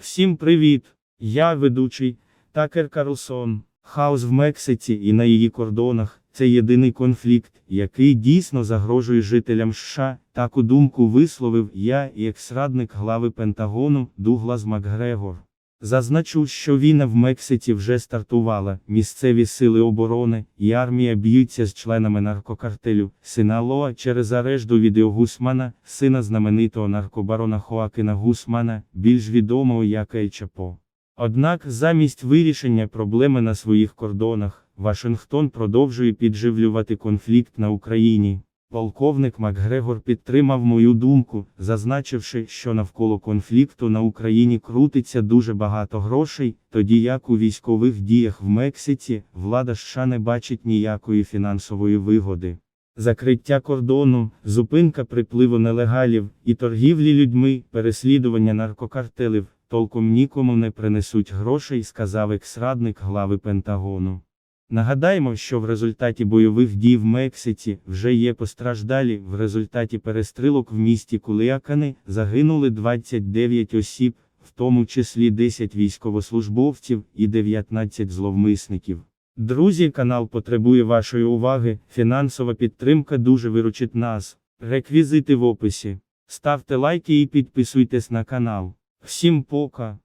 Всім привіт! Я ведучий Такер Карлсон. Хаос в Мексиці і на її кордонах це єдиний конфлікт, який дійсно загрожує жителям США. Таку думку висловив я і екс-радник глави Пентагону Дуглас Макгрегор. Зазначу, що війна в Мексиці вже стартувала. Місцеві сили оборони і армія б'ються з членами наркокартелю Синалоа через арешт до відео Гусмана, сина знаменитого наркобарона Хоакина Гусмана, більш відомого як Ель Чапо. Однак, замість вирішення проблеми на своїх кордонах, Вашингтон продовжує підживлювати конфлікт на Україні. Полковник Макгрегор підтримав мою думку, зазначивши, що навколо конфлікту на Україні крутиться дуже багато грошей, тоді як у військових діях в Мексиці влада США не бачить ніякої фінансової вигоди. Закриття кордону, зупинка припливу нелегалів і торгівлі людьми, переслідування наркокартелів, толком нікому не принесуть грошей, сказав екс-радник глави Пентагону. Нагадаємо, що в результаті бойових дій в Мексиці вже є постраждалі. В результаті перестрілок в місті Кулиакани загинули 29 осіб, в тому числі 10 військовослужбовців і 19 зловмисників. Друзі, канал потребує вашої уваги. Фінансова підтримка дуже виручить нас. Реквізити в описі. Ставте лайки і підписуйтесь на канал. Всім пока!